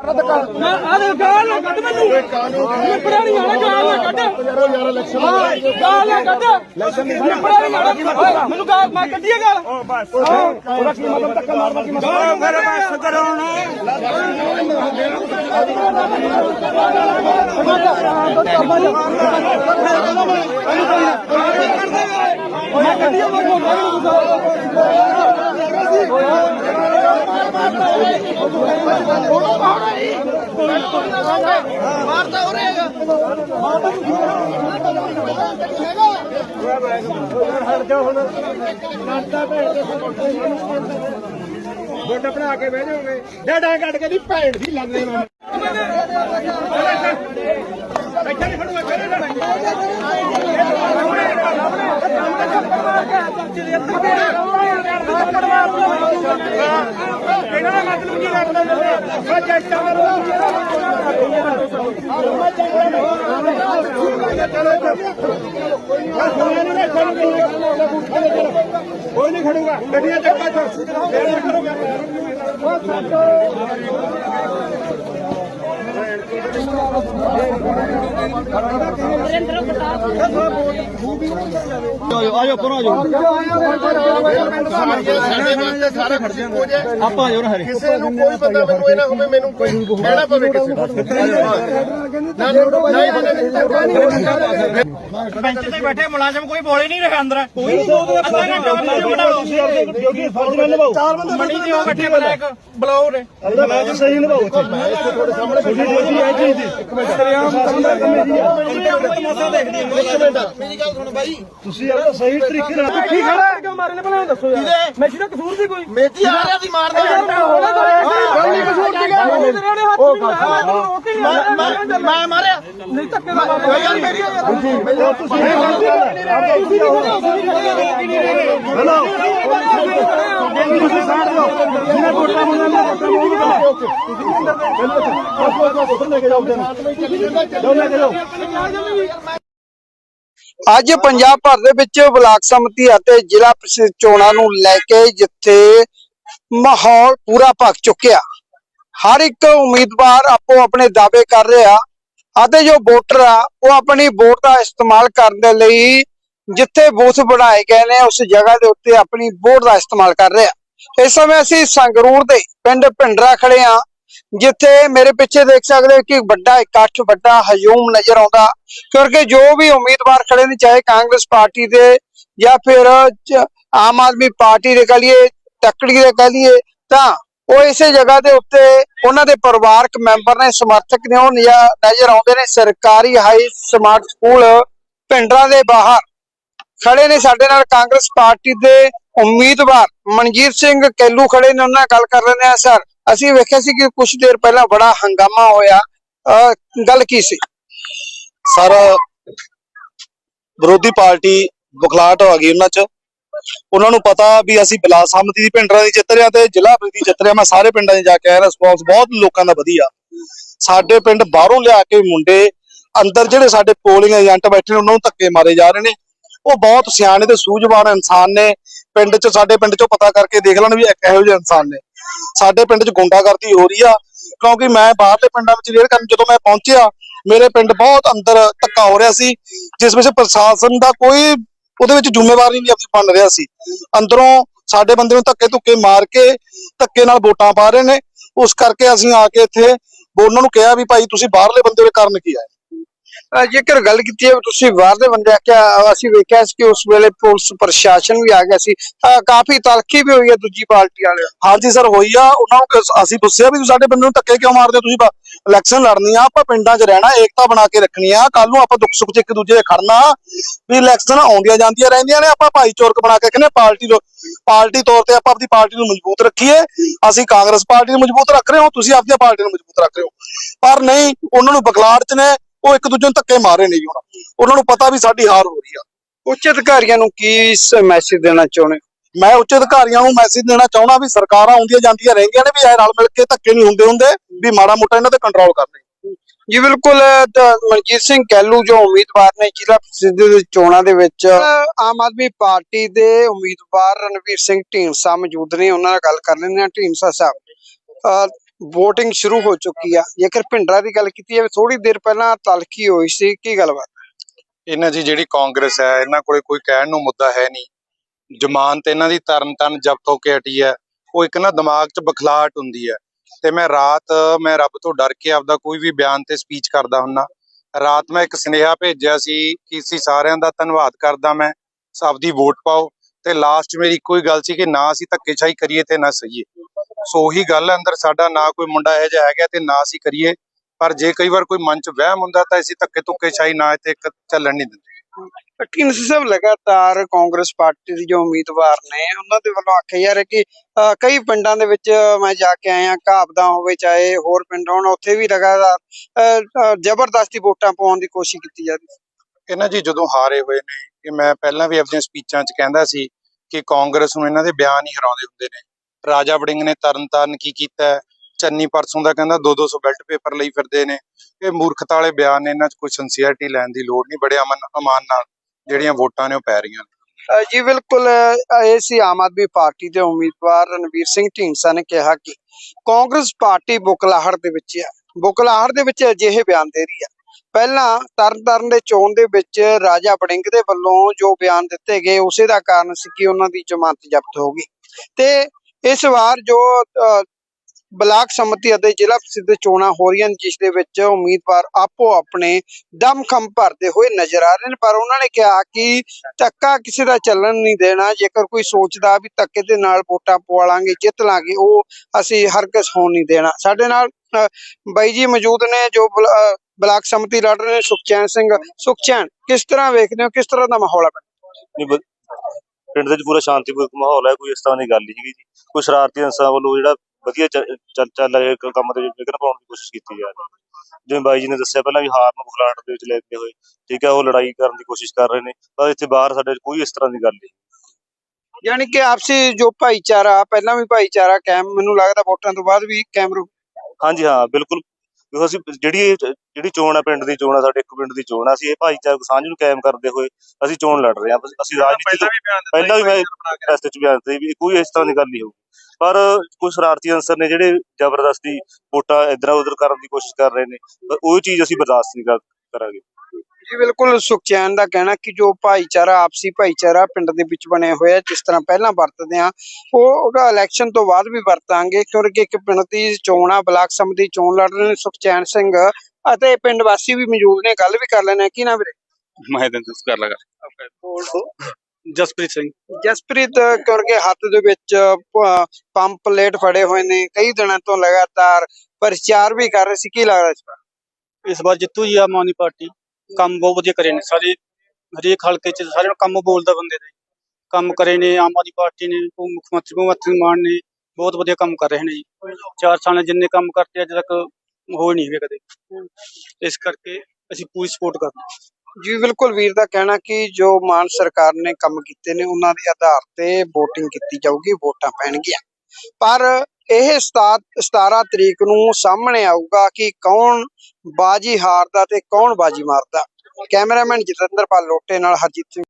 ਮੈਂ ਆ ਦੇ ਗਾਲ ਨਾ ਕੱਢ ਮੈਨੂੰ। ਨਿਪੜਾ ਨਹੀਂ ਆਣਾ ਗਾਲ ਨਾ ਕੱਢ। ਗਾਲ ਨਾ ਕੱਢ ਨਿਪੜਾ ਨਹੀਂ ਆਣਾ ਮੈਨੂੰ ਗਾਲ ਮੈਂ ਕੱਢੀਏ ਗਾਲ। ਉਹਦਾ ਕੀ ਮਤਲਬ ਧੱਕਾ ਮਾਰਦਾ ਕੀ ਮਤਲਬ? ਮੇਰੇ ਪਾਸ ਕਰਾਉਣਾ ਮੈਂ ਕੱਢੀਏ ਮੈਂ ਕੋਲ ਗੋਡਾ ਬਣਾ ਕੇ ਬਹਿ ਜਾਓਗੇ ਡਾਡਾ ਕੱਢ ਕੇ ਦੀ ਭੈਣ ਦੀ ਲੱਗਦੇ ਮੈਂ ਇੱਥੇ ਨਹੀਂ ਖੜੂਗਾ ਕਿਹੜੇ ਇਹਨਾਂ ਦਾ ਮਤਲਬ ਕੀ ਰੱਖਦਾ ਉਹ ਜੱਟਾਂ ਕੋਈ ਨਹੀਂ ਖੜੂਗਾ ਗੱਡੀਆਂ ਚੱਕਾ ਚੋ ਆਜੋ ਪਰੋਂ ਆਜੋ ਸਾਰੇ ਖੜ ਜਾਣਗੇ ਆਪਾਂ ਆਜੋ ਨਾ ਹਰੇ ਕਿਸੇ ਨੂੰ ਕੋਈ ਬੰਦਾ ਮੈਨੂੰ ਇਹ ਨਾ ਹੋਵੇ ਮੈਨੂੰ ਕੋਈ ਕਹਿਣਾ ਪਵੇ ਕਿਸੇ ਨੂੰ ਨਾ ਨਹੀਂ ਬੈਂਚ ਤੇ ਬੈਠੇ ਮੁਲਾਜ਼ਮ ਕੋਈ ਬੋਲ ਨਹੀਂ ਰਿਹਾ ਅੰਦਰ ਕੋਈ ਨਹੀਂ ਬੋਲਦਾ ਅੱਧਾ ਘੰਟਾ ਡਿਊਟੀ ਫਰਜ਼ ਨਾਲ ਨਿਭਾਓ ਚਾਰ ਬੰਦੇ ਮੰਡੀ ਤੇ ਉਹ ਬੈਠੇ ਬਲੈਕ ਬਲੌਰ ਮੈਂ ਸਹੀ ਨਿਭਾਓ ਇੱਥੇ ਤੁਹਾਡੇ ਸਾਹਮਣੇ ਚੀਜ਼ ਦੀ ਇੱਕ ਮਿੰਟ ਮੇਰੀ ਗੱਲ ਸੁਣ ਬਾਈ ਤੁਸੀਂ ਯਾਰ ਸਹੀ ਤਰੀਕੇ ਨਾਲ ਕੀ ਖੜਾ ਹੈ ਕਿਉਂ ਮਾਰੇ ਨੇ ਇਹ ਦੱਸੋ ਯਾਰ ਮੈਂ ਜਿਹਦਾ ਕਸੂਰ ਸੀ ਕੋਈ ਮੇਤੀ ਆ ਰਿਹਾ ਸੀ ਮਾਰਦੇ ਕੋਈ ਕਸੂਰ ਸੀਗਾ ਉਹ ਮੈਂ ਮੈਂ ਮਾਰਿਆ ਨਹੀਂ ਧੱਕੇ ਦਾ ਯਾਰ ਮੇਰੀ ਹੈਲੋ ਤੁਸੀਂ ਸਾੜ ਦਿਓ ਜਿਹਨੇ ਵੋਟਾਂ ਮੰਗਾਂ ਨੇ ਵੋਟਾਂ ਮੰਗਾਂ ਉਧਰ ਲੈ ਕੇ ਜਾਓ ਜਾਓ ਲੈ ਕੇ ਜਾਓ ਅੱਜ ਪੰਜਾਬ ਭਰ ਦੇ ਵਿੱਚ ਬਲਾਕ ਸਮਿਤੀ ਅਤੇ ਜ਼ਿਲ੍ਹਾ ਪ੍ਰੀਸ਼ਦ ਚੋਣਾਂ ਨੂੰ ਲੈ ਕੇ ਜਿੱਥੇ ਮਾਹੌਲ ਪੂਰਾ ਭਖ ਚੁੱਕਿਆ। ਹਰ ਇੱਕ ਉਮੀਦਵਾਰ ਆਪੋ ਆਪਣੇ ਦਾਅਵੇ ਕਰ ਰਿਹਾ ਅਤੇ ਜੋ ਵੋਟਰ ਆ, ਉਹ ਆਪਣੀ ਵੋਟ ਦਾ ਇਸਤੇਮਾਲ ਕਰਨ ਦੇ ਲਈ ਜਿੱਥੇ ਬੂਥ ਬਣਾਏ ਗਏ ਨੇ, ਉਸ ਜਗ੍ਹਾ ਦੇ ਉੱਤੇ ਆਪਣੀ ਵੋਟ ਦਾ ਇਸਤੇਮਾਲ ਕਰ ਰਿਹਾ। ਇਸ ਸਮੇਂ ਅਸੀਂ ਸੰਗਰੂਰ ਦੇ ਪਿੰਡ ਭਿੰਡਰਾ ਖੜੇ ਆ ਜਿੱਥੇ ਮੇਰੇ ਪਿੱਛੇ ਦੇਖ ਸਕਦੇ ਹੋ ਕਿ ਵੱਡਾ ਇਕੱਠ, ਵੱਡਾ ਹਜੂਮ ਨਜ਼ਰ ਆਉਂਦਾ। ਕਿਉਂਕਿ ਜੋ ਵੀ ਉਮੀਦਵਾਰ ਖੜੇ ਨੇ, ਚਾਹੇ ਕਾਂਗਰਸ ਪਾਰਟੀ ਦੇ ਜਾਂ ਫਿਰ ਆਮ ਆਦਮੀ ਪਾਰਟੀ ਦੇ ਕਹ ਲਈਏ, ਤੱਕੜੀ ਦੇ ਕਹ ਲਈਏ, ਤਾਂ ਉਹ ਇਸੇ ਜਗ੍ਹਾ ਦੇ ਉੱਤੇ ਉਹਨਾਂ ਦੇ ਪਰਿਵਾਰਕ ਮੈਂਬਰ ਨੇ, ਸਮਰਥਕ ਨੇ, ਉਹ ਨਜ਼ਰ ਨਜ਼ਰ ਆਉਂਦੇ ਨੇ। ਸਰਕਾਰੀ ਹਾਈ ਸਮਾਰਟ ਸਕੂਲ ਪਿੰਡਰਾਂ ਦੇ ਬਾਹਰ ਖੜੇ ਨੇ ਸਾਡੇ ਨਾਲ ਕਾਂਗਰਸ ਪਾਰਟੀ ਦੇ ਉਮੀਦਵਾਰ ਮਨਜੀਤ ਸਿੰਘ ਕੈਲੂ ਖੜੇ ਨੇ, ਉਹਨਾਂ ਨਾਲ ਗੱਲ ਕਰ ਲੈਂਦੇ ਆ ਸਰ। ਅਸੀਂ ਵੇਖਿਆ ਸੀ ਕਿ ਕੁਝ ਦੇਰ ਪਹਿਲਾਂ ਬੜਾ ਹੰਗਾਮਾ ਹੋਇਆ। ਗੱਲ ਕੀ ਸੀ? ਸਰ, ਵਿਰੋਧੀ ਪਾਰਟੀ ਬੁਖਲਾਟ ਹੋ ਗਈ ਉਹਨਾਂ ਚ। ਉਹਨਾਂ ਨੂੰ ਪਤਾ ਵੀ ਅਸੀਂ ਬਲਾਕ ਸੰਮਤੀ ਦੀ ਪਿੰਡਾਂ ਦੀ ਜਿੱਤ ਰਿਆ ਤੇ ਜ਼ਿਲ੍ਹਾ ਪ੍ਰੀਤੀ ਜਿੱਤ ਰਿਆ ਮੈਂ ਸਾਰੇ ਪਿੰਡਾਂ 'ਚ ਜਾ ਕੇ ਆਇਆ ਰਿਸਪੌਂਸ ਬਹੁਤ ਲੋਕਾਂ ਦਾ ਵਧੀਆ। ਸਾਡੇ ਪਿੰਡ ਬਾਹਰੋਂ ਲਿਆ ਕੇ ਮੁੰਡੇ, ਅੰਦਰ ਜਿਹੜੇ ਸਾਡੇ ਪੋਲਿੰਗ ਏਜੰਟ ਬੈਠੇ ਨੇ, ਉਹਨਾਂ ਨੂੰ ਧੱਕੇ ਮਾਰੇ ਜਾ ਰਹੇ ਨੇ। ਉਹ ਬਹੁਤ ਸਿਆਣੇ ਤੇ ਸੂਝਵਾਨ ਇਨਸਾਨ ਨੇ। ਪਿੰਡ 'ਚ, ਸਾਡੇ ਪਿੰਡ 'ਚੋਂ ਪਤਾ ਕਰਕੇ ਦੇਖ ਲੈਣ ਵੀ ਇਹ ਇਹੋ ਜਿਹੇ ਇਨਸਾਨ ਨੇ। ਸਾਡੇ ਪਿੰਡ 'ਚ ਗੁੰਡਾਗਰਦੀ ਹੋ ਰਹੀ ਆ, ਕਿਉਂਕਿ ਮੈਂ ਬਾਹਰਲੇ ਪਿੰਡਾਂ ਵਿੱਚ ਰੇਡ ਕਰਨ ਜਦੋਂ ਮੈਂ ਪਹੁੰਚਿਆ, ਮੇਰੇ ਪਿੰਡ ਬਹੁਤ ਅੰਦਰ ਧੱਕਾ ਹੋ ਰਿਹਾ ਸੀ, ਜਿਸ ਵਿੱਚ ਪ੍ਰਸ਼ਾਸਨ ਦਾ ਕੋਈ ਉਹਦੇ ਵਿੱਚ ਜ਼ਿੰਮੇਵਾਰੀ ਨਹੀਂ ਆਪਣੀ ਬਣ ਰਿਹਾ ਸੀ। ਅੰਦਰੋਂ ਸਾਡੇ ਬੰਦੇ ਨੂੰ ਧੱਕੇ ਧੁੱਕੇ ਮਾਰ ਕੇ ਧੱਕੇ ਨਾਲ ਵੋਟਾਂ ਪਾ ਰਹੇ ਨੇ, ਉਸ ਕਰਕੇ ਅਸੀਂ ਆ ਕੇ ਇੱਥੇ, ਉਹਨਾਂ ਨੂੰ ਕਿਹਾ ਵੀ ਭਾਈ ਤੁਸੀਂ ਬਾਹਰਲੇ ਬੰਦੇ ਦੇ ਕਾਰਨ ਕੀ ਆਏ? ਜੇਕਰ ਗੱਲ ਕੀਤੀ ਹੈ ਤੁਸੀਂ ਬਾਹਰ ਦੇ ਬੰਦੇ ਆਖਿਆ ਅਸੀਂ ਵੇਖਿਆ ਸੀ ਕਿ ਉਸ ਵੇਲੇ ਪੁਲਿਸ ਪ੍ਰਸ਼ਾਸਨ ਵੀ ਆ ਗਿਆ ਸੀ। ਅਹ ਕਾਫੀ ਤਲਖੀ ਵੀ ਹੋਈ ਹੈ ਦੂਜੀ ਪਾਰਟੀ ਵਾਲਿਆਂ ਹਾਂਜੀ ਸਰ, ਹੋਈ ਆ। ਉਹਨਾਂ ਨੂੰ ਅਸੀਂ ਪੁੱਛਿਆ ਵੀ ਸਾਡੇ ਬੰਦੇ ਨੂੰ ਧੱਕੇ ਕਿਉਂ ਮਾਰਦੇ ਹੋ? ਤੁਸੀਂ ਇਲੈਕਸ਼ਨ ਲੜਨੀ ਆ, ਆਪਾਂ ਪਿੰਡਾਂ 'ਚ ਰਹਿਣਾ, ਏਕਤਾ ਬਣਾ ਕੇ ਰੱਖਣੀ ਆ। ਕੱਲ ਨੂੰ ਆਪਾਂ ਦੁੱਖ ਸੁੱਖ 'ਚ ਇੱਕ ਦੂਜੇ ਦੇ ਖੜਨਾ। ਵੀ ਇਲੈਕਸ਼ਨ ਆਉਂਦੀਆਂ ਜਾਂਦੀਆਂ ਰਹਿੰਦੀਆਂ ਨੇ, ਆਪਾਂ ਭਾਈਚੋਰਕ ਬਣਾ ਕੇ ਕਹਿੰਦੇ ਪਾਰਟੀ ਲੋ- ਪਾਰਟੀ ਤੌਰ ਤੇ ਆਪਾਂ ਆਪਣੀ ਪਾਰਟੀ ਨੂੰ ਮਜ਼ਬੂਤ ਰੱਖੀਏ। ਅਸੀਂ ਕਾਂਗਰਸ ਪਾਰਟੀ ਨੂੰ ਮਜ਼ਬੂਤ ਰੱਖ ਰਹੇ ਹਾਂ, ਤੁਸੀਂ ਆਪਣੀ ਪਾਰਟੀ ਨੂੰ ਮਜ਼ਬੂਤ ਰੱਖ ਰਹੇ ਹੋ। ਪਰ ਨਹੀਂ, ਉਹਨਾਂ ਨੂੰ ਬਖਲਾੜ 'ਚ ਨੇ। ਉਹ ਇੱਕ ਦੂਜੇ ਨੂੰ ਧੱਕੇ ਮਾਰੇ ਨੇ ਜੀ ਹੁਣ। ਉਹਨਾਂ ਨੂੰ ਪਤਾ ਵੀ ਸਾਡੀ ਹਾਰ ਹੋ ਰਹੀ ਆ। ਉੱਚ ਅਧਿਕਾਰੀਆਂ ਨੂੰ ਕੀ ਮੈਸੇਜ ਦੇਣਾ ਚਾਹੁੰਦੇ ਮੈਂ ਉੱਚ ਅਧਿਕਾਰੀਆਂ ਨੂੰ ਮੈਸੇਜ ਦੇਣਾ ਚਾਹੁੰਦਾ ਵੀ ਸਰਕਾਰਾਂ ਆਉਂਦੀਆਂ ਜਾਂਦੀਆਂ ਰਹਿੰਦੀਆਂ ਨੇ ਵੀ ਇਹ ਰਲ ਮਿਲ ਕੇ ਧੱਕੇ ਨਹੀਂ ਹੁੰਦੇ ਹੁੰਦੇ, ਵੀ ਮਾੜਾ ਮੋਟਾ ਇਹਨਾਂ ਤੇ ਕੰਟਰੋਲ ਕਰ ਲਈ ਜੀ ਬਿਲਕੁਲ ਮਨਜੀਤ ਸਿੰਘ ਕੈਲੂ ਜੋ ਉਮੀਦਵਾਰ ਨੇ ਜ਼ਿਲ੍ਹਾ ਪ੍ਰਸਿੱਧ ਚੋਣਾਂ ਦੇ ਵਿੱਚ, ਆਮ ਆਦਮੀ ਪਾਰਟੀ ਦੇ ਉਮੀਦਵਾਰ ਰਣਵੀਰ ਸਿੰਘ ਢੀਂਡਸਾ ਮੌਜੂਦ ਨੇ, ਉਹਨਾਂ ਨਾਲ ਗੱਲ ਕਰ ਲੈਂਦੇ ਹਾਂ ਢੀਂਡਸਾ ਸਾਹਿਬ। VOTING ਸ਼ੁਰੂ ਹੋ ਚੁੱਕੀ ਆ। ਜੇਕਰ ਭਿੰਡਰਾਂ ਦੀ ਗੱਲ ਕੀਤੀ ਜਾਵੇ ਥੋੜੀ ਦੇਰ ਪਹਿਲਾਂ ਤਲਖੀ ਹੋਈ ਸੀ, ਕੀ ਗੱਲਬਾਤ? ਇਹਨਾਂ ਦੀ ਜਿਹੜੀ ਕਾਂਗਰਸ ਹੈ, ਇਹਨਾਂ ਕੋਲੇ ਕੋਈ ਕਹਿਣ ਨੂੰ ਮੁੱਦਾ ਹੈ ਨਹੀਂ। ਜ਼ਮਾਨਤ ਇਹਨਾਂ ਦੀ ਤਰਨ ਤਰਨ ਜ਼ਬਤ ਹੋ ਕੇ ਹਟੀ ਹੈ। ਉਹ ਇੱਕ ਨਾ ਦਿਮਾਗ 'ਚ ਬਖਲਾਹਟ ਹੁੰਦੀ ਹੈ। ਤੇ ਮੈਂ ਰਾਤ, ਮੈਂ ਰੱਬ ਤੋਂ ਡਰ ਕੇ ਆਪਦਾ ਕੋਈ ਵੀ ਬਿਆਨ ਤੇ ਸਪੀਚ ਕਰਦਾ ਹੁੰਨਾ। ਰਾਤ ਮੈਂ ਇੱਕ ਸੁਨੇਹਾ ਭੇਜਿਆ ਸੀ ਕਿ ਅਸੀਂ ਸਾਰਿਆਂ ਦਾ ਧੰਨਵਾਦ ਕਰਦਾ ਮੈਂ। ਸਭ ਦੀ ਵੋਟ ਪਾਓ। ਤੇ ਲਾਸਟ ਮੇਰੀ ਇੱਕੋ ਹੀ ਗੱਲ ਸੀ ਕਿ ਨਾ ਅਸੀਂ ਧੱਕੇਸ਼ਾਹੀ ਕਰੀਏ ਤੇ ਨਾ ਸਹੀਏ। ਸੋ ਉਹੀ ਗੱਲ ਹੈ ਅੰਦਰ ਸਾਡਾ ਨਾ ਕੋਈ ਮੁੰਡਾ ਇਹੋ ਜਿਹਾ ਹੈਗਾ ਤੇ ਨਾ ਅਸੀਂ ਕਰੀਏ। ਪਰ ਜੇ ਕਈ ਵਾਰ ਕੋਈ ਮਨ 'ਚ ਵਹਿਮ ਹੁੰਦਾ ਤਾਂ ਅਸੀਂ ਧੱਕੇ ਧੁੱਕੇ ਸ਼ਾਹੀ ਨਾ ਇੱਕ ਚੱਲਣ ਨਹੀਂ ਦਿੰਦੇ। ਲੇਕਿਨ ਸਭ ਲਗਾਤਾਰ ਕਾਂਗਰਸ ਪਾਰਟੀ ਦੇ ਜੋ ਉਮੀਦਵਾਰ ਨੇ ਉਹਨਾਂ ਦੇ ਵੱਲੋਂ ਆਖਿਆ ਰਿਹਾ ਕਿ ਕਈ ਪਿੰਡਾਂ ਦੇ ਵਿੱਚ ਮੈਂ ਜਾ ਕੇ ਆਇਆ ਘਾਬਦਾ ਹੋਵੇ ਚਾਹੇ ਹੋਰ ਪਿੰਡ ਹੋਣ ਉੱਥੇ ਵੀ ਲਗਾਤਾਰ ਜ਼ਬਰਦਸਤੀ ਵੋਟਾਂ ਪਾਉਣ ਦੀ ਕੋਸ਼ਿਸ਼ ਕੀਤੀ ਜਾ ਰਹੀ ਹੈ। ਇਹਨਾਂ ਜੀ ਜਦੋਂ ਹਾਰੇ ਹੋਏ ਨੇ ਕਿ ਮੈਂ ਪਹਿਲਾਂ ਵੀ ਆਪਣੀਆਂ ਸਪੀਚਾਂ 'ਚ ਕਹਿੰਦਾ ਸੀ ਕਿ ਕਾਂਗਰਸ ਨੂੰ ਇਹਨਾਂ ਦੇ ਬਿਆਨ ਹੀ ਹਰਾਉਂਦੇ ਹੁੰਦੇ ਨੇ। ਰਾਜਾ ਵੜਿੰਗ ਨੇ ਤਰਨ ਤਾਰਨ ਕੀ ਕੀਤਾ ਚੰਨੀ ਪਰਸੋਂ ਦਾ ਕਹਿੰਦਾ 2-200 ਬੈਲਟ ਪੇਪਰ ਲਈ ਫਿਰਦੇ ਨੇ। ਇਹ ਮੂਰਖਤਾ ਵਾਲੇ ਬਿਆਨ ਨੇ, ਇਹਨਾਂ 'ਚ ਕੋਈ ਸਿੰਸੀਅਰਟੀ ਲੈਣ ਦੀ ਲੋੜ ਨਹੀਂ, ਬੜੇ ਅਮਨ, ਅਮਾਨ ਨਾਲ ਜਿਹੜੀਆਂ ਵੋਟਾਂ ਨੇ ਉਹ ਪੈ ਰਹੀਆਂ ਨੇ। ਜੀ ਬਿਲਕੁਲ ਇਹ ਸੀ ਆਮ ਆਦਮੀ ਪਾਰਟੀ ਦੇ ਉਮੀਦਵਾਰ ਰਣਵੀਰ ਸਿੰਘ ਢੀਂਡਸਾ ਨੇ ਕਿਹਾ ਕਿ ਕਾਂਗਰਸ ਪਾਰਟੀ ਬੁਕਲਾਹੜ ਦੇ ਵਿੱਚ ਹੈ ਬੁਕਲਾਹੜ ਦੇ ਵਿੱਚ ਅਜਿਹੇ ਬਿਆਨ ਦੇ ਰਹੀ ਹੈ ਪਹਿਲਾਂ ਤਰਨਤਾਰਨ ਦੇ ਚੋਣ ਦੇ ਵਿੱਚ ਰਾਜਾ ਵੜਿੰਗ ਦੇ ਵੱਲੋਂ ਜੋ ਬਿਆਨ ਦਿੱਤੇ ਗਏ, ਉਸੇ ਦਾ ਕਾਰਨ ਸੀ ਕਿ ਉਹਨਾਂ ਦੀ ਜ਼ਮਾਨਤ ਜ਼ਬਤ ਹੋ ਗਈ। ਤੇ ਇਸ ਵਾਰ ਜੋ ਬਲਾਕ ਸੰਮਤੀ ਅਤੇ ਜ਼ਿਲ੍ਹਾ ਪ੍ਰਸਿੱਧ ਚੋਣਾਂ ਹੋ ਰਹੀਆਂ ਜਿਸ ਦੇ ਵਿੱਚ ਉਮੀਦਵਾਰ ਆਪੋ ਆਪਣੇ ਦਮਖਮ ਭਰਦੇ ਹੋਏ ਨਜ਼ਰ ਆ ਰਹੇ ਨੇ। ਪਰ ਉਹਨਾਂ ਨੇ ਕਿਹਾ ਕਿ ਧੱਕਾ ਕਿਸੇ ਦਾ ਚੱਲਣ ਨਹੀਂ ਦੇਣਾ। ਜੇਕਰ ਕੋਈ ਸੋਚਦਾ ਵੀ ਧੱਕੇ ਦੇ ਨਾਲ ਵੋਟਾਂ ਪਵਾ ਲਾਂਗੇ ਜਿੱਤ ਲਾਂਗੇ, ਉਹ ਅਸੀਂ ਹਰਗਜ਼ ਹੋਣ ਨਹੀਂ ਦੇਣਾ। ਸਾਡੇ ਨਾਲ ਬਾਈ ਜੀ ਮੌਜੂਦ ਨੇ, ਜੋ ਬਲ- ਬਲਾਕ ਸਮਿਤੀ ਲੜ ਰਹੇ ਨੇ, ਸੁਖਚੈਨ ਸਿੰਘ। ਸੁਖਚੈਨ, ਕਿਸ ਤਰ੍ਹਾਂ ਵੇਖਦੇ ਹੋ? ਕਿਸ ਤਰ੍ਹਾਂ ਦਾ ਮਾਹੌਲ ਹੈ ਪਿੰਡ ਦੇ ਵਿੱਚ ਪੂਰਾ ਸ਼ਾਂਤੀਪੂਰਕ ਮਾਹੌਲ ਹੈ ਕੋਈ ਇਸ ਤਰ੍ਹਾਂ ਦੀ ਗੱਲ ਨਹੀਂ ਹੈਗੀ ਜੀ। ਕੋਈ ਸ਼ਰਾਰਤੀ ਅਨਸਰਾਂ ਵੱਲੋਂ ਜਿਹੜਾ ਵਧੀਆ ਚੱਲ ਚੱਲ ਰਿਹਾ ਕੰਮ ਦੇ ਵਿੱਚ ਵਿਘਨ ਪਾਉਣ ਦੀ ਕੋਸ਼ਿਸ਼ ਕੀਤੀ ਜਾ ਰਹੀ ਹੈ। ਜਿਵੇਂ ਬਾਈ ਜੀ ਨੇ ਦੱਸਿਆ ਪਹਿਲਾਂ ਵੀ ਹਾਰ ਨੂੰ ਬੁਖਲਾਹਟ ਦੇ ਵਿੱਚ ਲੈ ਕੇ ਹੋਏ ਠੀਕ ਹੈ ਉਹ ਲੜਾਈ ਕਰਨ ਦੀ ਕੋਸ਼ਿਸ਼ ਕਰ ਰਹੇ ਨੇ ਪਰ ਇੱਥੇ ਬਾਹਰ ਸਾਡੇ ਕੋਈ ਇਸ ਤਰ੍ਹਾਂ ਦੀ ਗੱਲ ਨਹੀਂ। ਯਾਨੀ ਕਿ ਆਪਸੀ ਜੋ ਭਾਈਚਾਰਾ ਪਹਿਲਾਂ ਵੀ ਭਾਈਚਾਰਾ ਕਾਇਮ ਮੈਨੂੰ ਲੱਗਦਾ ਵੋਟਾਂ ਤੋਂ ਬਾਅਦ ਵੀ ਕਾਇਮ ਰਹੂ। ਹਾਂਜੀ ਹਾਂ ਬਿਲਕੁਲ ਦੇਖੋ ਅਸੀਂ ਜਿਹੜੀ ਜਿਹੜੀ ਚੋਣ ਹੈ ਪਿੰਡ ਦੀ ਚੋਣ ਹੈ ਸਾਡੇ ਇੱਕ ਪਿੰਡ ਦੀ ਚੋਣ ਹੈ ਅਸੀਂ ਇਹ ਭਾਈਚਾਰਕ ਸਾਂਝ ਨੂੰ ਕਾਇਮ ਕਰਦੇ ਹੋਏ ਅਸੀਂ ਚੋਣ ਲੜ ਰਹੇ ਹਾਂ। ਬਸ ਅਸੀਂ ਰਾਜਨੀਤੀ ਪਹਿਲਾਂ ਵੀ ਮੈਂ ਰਸਤੇ ਚ ਬਿਆਨ ਦਿੱਤੇ ਵੀ ਕੋਈ ਇਸ ਤਰ੍ਹਾਂ ਦੀ ਗੱਲ ਨਹੀਂ ਹੋਊ ਪਰ ਕੋਈ ਸ਼ਰਾਰਤੀ ਅਨਸਰ ਨੇ ਜਿਹੜੇ ਜ਼ਬਰਦਸਤੀ ਵੋਟਾਂ ਇਧਰ ਉਧਰ ਕਰਨ ਦੀ ਕੋਸ਼ਿਸ਼ ਕਰ ਰਹੇ ਨੇ ਪਰ ਉਹ ਚੀਜ਼ ਅਸੀਂ ਬਰਦਾਸ਼ਤ ਨਹੀਂ ਕਰ- ਕਰਾਂਗੇ। ਜੀ ਬਿਲਕੁਲ ਸੁਖਚੈਨ ਦਾ ਕਹਿਣਾ ਕਿ ਜੋ ਭਾਈਚਾਰਾ ਆਪਸੀ ਭਾਈਚਾਰਾ ਪਿੰਡ ਦੇ ਵਿੱਚ ਬਣਿਆ ਹੋਇਆ ਜਿਸ ਤਰ੍ਹਾਂ ਪਹਿਲਾਂ ਵਰਤਦੇ ਆ ਉਹ ਇਲੈਕਸ਼ਨ ਤੋਂ ਬਾਅਦ ਵੀ ਵਰਤਾਂਗੇ ਕਿਉਂਕਿ ਇੱਕ ਪਿੰਡ ਦੀ ਚੋਣ ਆ ਬਲਾਕ ਸੰਮਤੀ ਚੋਣ ਲੜ ਰਹੇ ਨੇ ਸੁਖਚੈਨ ਸਿੰਘ ਅਤੇ ਪਿੰਡ ਵਾਸੀ ਵੀ ਮੌਜੂਦ ਨੇ ਗੱਲ ਵੀ ਕਰ ਲੈਣੇ ਕੀ ਨਾ ਵੀਰੇ? ਮੈਂ ਤੈਨੂੰ ਕਰ ਲਗਾ। ਜਸਪ੍ਰੀਤ ਸਿੰਘ। ਜਸਪ੍ਰੀਤ ਕਰਕੇ ਹੱਥ ਦੇ ਵਿੱਚ ਪੰਪ ਪਲੇਟ ਫੜੇ ਹੋਏ ਨੇ ਕਈ ਦਿਨਾਂ ਤੋਂ ਲਗਾਤਾਰ ਪ੍ਰਚਾਰ ਵੀ ਕਰ ਰਹੇ ਸੀ ਕੀ ਲੱਗਦਾ ਇਸ ਵਾਰ? ਇਸ ਵਾਰ ਜਿੱਤੂ ਜੀ ਆਮ ਆਦਮੀ ਪਾਰਟੀ। ਕੰਮ ਬਹੁਤ ਵਧੀਆ ਕਰੇ ਨੇ, ਸਾਰੇ ਹਰੇਕ ਹਲਕੇ ਚ ਸਾਰਿਆਂ ਨੂੰ ਕੰਮ ਬੋਲਦਾ ਬੰਦੇ ਦੇ ਕੰਮ ਕਰੇ ਨੇ, ਆਮ ਆਦਮੀ ਪਾਰਟੀ ਨੇ ਉਹ ਮੁੱਖ ਮੰਤਰੀ ਭਗਵੰਤ ਸਿੰਘ ਮਾਨ ਨੇ, ਬਹੁਤ ਵਧੀਆ ਕੰਮ ਕਰ ਰਹੇ ਨੇ ਜੀ। ਚਾਰ ਸਾਲਾਂ ਜਿੰਨੇ ਕੰਮ ਕਰਤੇ, ਅੱਜ ਤੱਕ ਹੋਏ ਨਹੀਂ ਹੈਗੇ ਕਦੇ। ਇਸ ਕਰਕੇ ਅਸੀਂ ਪੂਰੀ ਸਪੋਰਟ ਕਰਦੇ ਜੀ, ਬਿਲਕੁਲ ਵੀਰ ਦਾ ਕਹਿਣਾ ਕਿ ਜੋ ਮਾਨ ਸਰਕਾਰ ਨੇ ਕੰਮ ਕੀਤੇ ਨੇ, ਉਹਨਾਂ ਦੇ ਆਧਾਰ ਤੇ VOTING ਕੀਤੀ ਜਾਊਗੀ, ਵੋਟਾਂ ਪੈਣਗੀਆਂ। ਪਰ ਇਹ 17 ਤਰੀਕ ਨੂੰ ਸਾਹਮਣੇ ਆਊਗਾ ਕਿ ਕੌਣ ਬਾਜੀ ਹਾਰਦਾ ਤੇ ਕੌਣ ਬਾਜੀ ਮਾਰਦਾ। ਕੈਮਰਾਮੈਨ ਜਤਿੰਦਰਪਾਲ ਲੋਟੇ ਨਾਲ ਹਰਜੀਤ ਸਿੰਘ